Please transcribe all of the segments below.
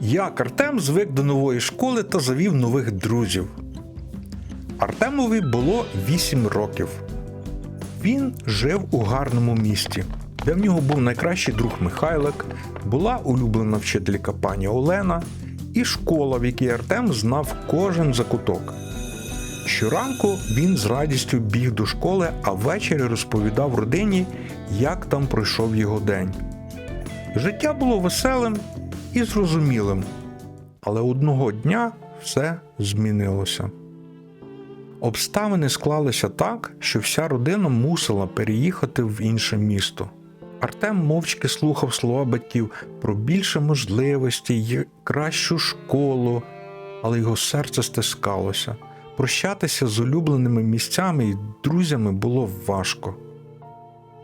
Як Артем звик до нової школи та завів нових друзів. Артемові було 8 років. Він жив у гарному місті, де в нього був найкращий друг Михайлик, була улюблена вчителька пані Олена і школа, в якій Артем знав кожен закуток. Щоранку він з радістю біг до школи, а ввечері розповідав родині, як там пройшов його день. Життя було веселим і зрозумілим, але одного дня все змінилося. Обставини склалися так, що вся родина мусила переїхати в інше місто. Артем мовчки слухав слова батьків про більше можливостей й кращу школу, але його серце стискалося. Прощатися з улюбленими місцями і друзями було важко.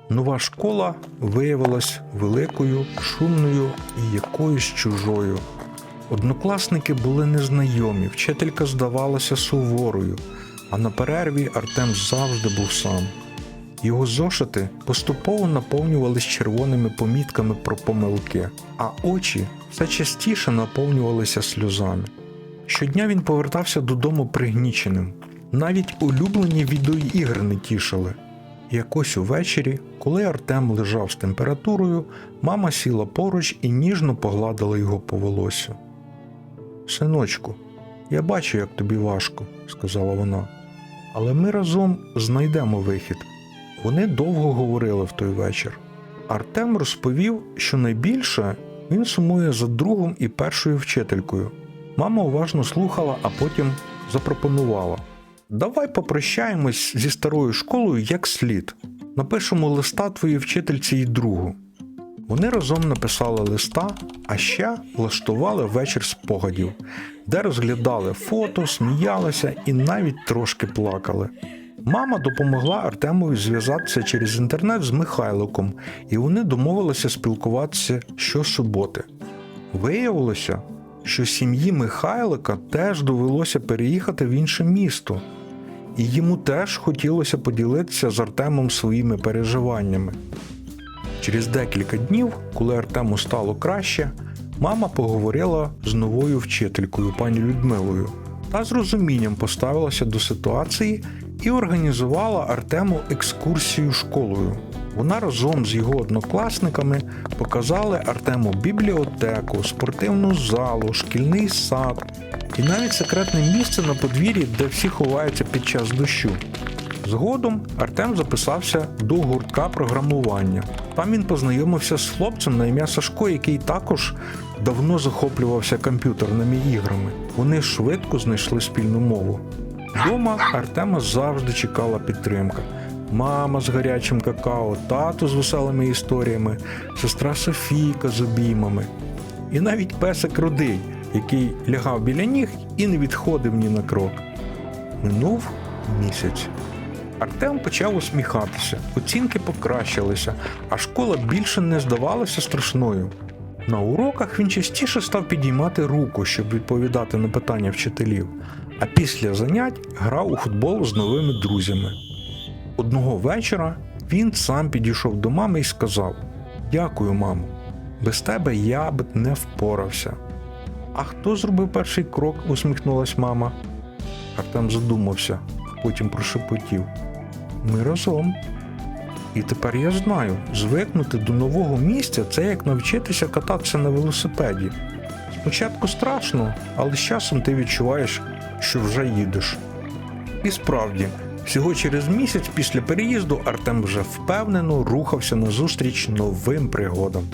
Нова школа виявилась великою, шумною і якоюсь чужою. Однокласники були незнайомі, вчителька здавалася суворою, а на перерві Артем завжди був сам. Його зошити поступово наповнювались червоними помітками про помилки, а очі все частіше наповнювалися сльозами. Щодня він повертався додому пригніченим. Навіть улюблені відеоігри не тішили. Якось увечері, коли Артем лежав з температурою, мама сіла поруч і ніжно погладила його по волосю. Синочку, я бачу, як тобі важко, сказала вона. Але ми разом знайдемо вихід. Вони довго говорили в той вечір. Артем розповів, що найбільше він сумує за другом і першою вчителькою. Мама уважно слухала, а потім запропонувала: Давай попрощаємось зі старою школою як слід. Напишемо листа твоїй вчительці і другу. Вони разом написали листа, а ще влаштували вечір спогадів, де розглядали фото, сміялися і навіть трошки плакали. Мама допомогла Артемові зв'язатися через інтернет з Михайликом, і вони домовилися спілкуватися щосуботи. Виявилося, що сім'ї Михайлика теж довелося переїхати в інше місто, і йому теж хотілося поділитися з Артемом своїми переживаннями. Через декілька днів, коли Артему стало краще, мама поговорила з новою вчителькою пані Людмилою та з розумінням поставилася до ситуації і організувала Артему екскурсію школою. Вона разом з його однокласниками показали Артему бібліотеку, спортивну залу, шкільний сад і навіть секретне місце на подвір'ї, де всі ховаються під час дощу. Згодом Артем записався до гуртка програмування. Там він познайомився з хлопцем на ім'я Сашко, який також давно захоплювався комп'ютерними іграми. Вони швидко знайшли спільну мову. Дома Артема завжди чекала підтримка. Мама з гарячим какао, тато з веселими історіями, сестра Софійка з обіймами. І навіть песик Рудий, який лягав біля ніг і не відходив ні на крок. Минув місяць. Артем почав усміхатися, оцінки покращилися, а школа більше не здавалася страшною. На уроках він частіше став підіймати руку, щоб відповідати на питання вчителів, а після занять грав у футбол з новими друзями. Одного вечора він сам підійшов до мами і сказав: Дякую, мамо, без тебе я б не впорався. А хто зробив перший крок? усміхнулась мама. Артем задумався, потім прошепотів. Ми разом. І тепер я знаю, звикнути до нового місця це як навчитися кататися на велосипеді. Спочатку страшно, але з часом ти відчуваєш, що вже їдеш. І справді, всього через місяць після переїзду Артем вже впевнено рухався назустріч новим пригодам.